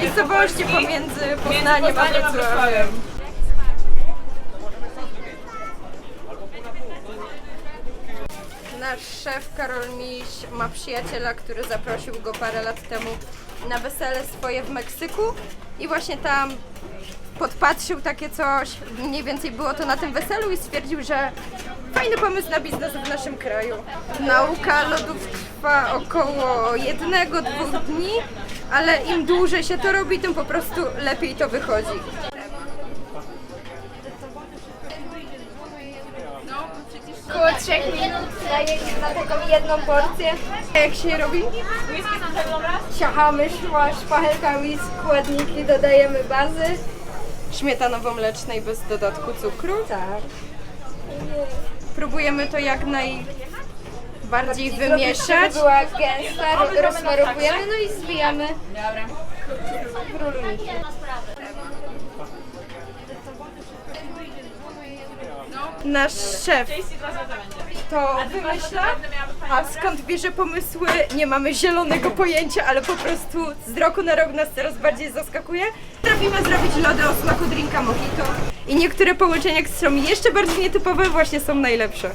miejscowości pomiędzy Poznaniem a Wrocławiem. Nasz szef Karol Miś ma przyjaciela, który zaprosił go parę lat temu na wesele swoje w Meksyku i właśnie tam podpatrzył takie coś, mniej więcej było to na tym weselu i stwierdził, że fajny pomysł na biznes w naszym kraju. Nauka lodów trwa około jednego, dwóch dni, ale im dłużej się to robi, tym po prostu lepiej to wychodzi. Około 3 minut daje na taką jedną porcję. Jak się robi? Siachamy szła, szpachelkami, składniki, dodajemy bazy. Śmietanowo-mlecznej bez dodatku cukru. Tak. Próbujemy to jak najbardziej Żeby wymieszać. była gęsta, ro- rozmarowujemy, no i zwijamy w Nasz szef to wymyśla, a skąd bierze pomysły, nie mamy zielonego pojęcia, ale po prostu z roku na rok nas coraz bardziej zaskakuje. Trafimy zrobić lody o smaku drinka mojito i niektóre połączenia, które są jeszcze bardziej nietypowe, właśnie są najlepsze.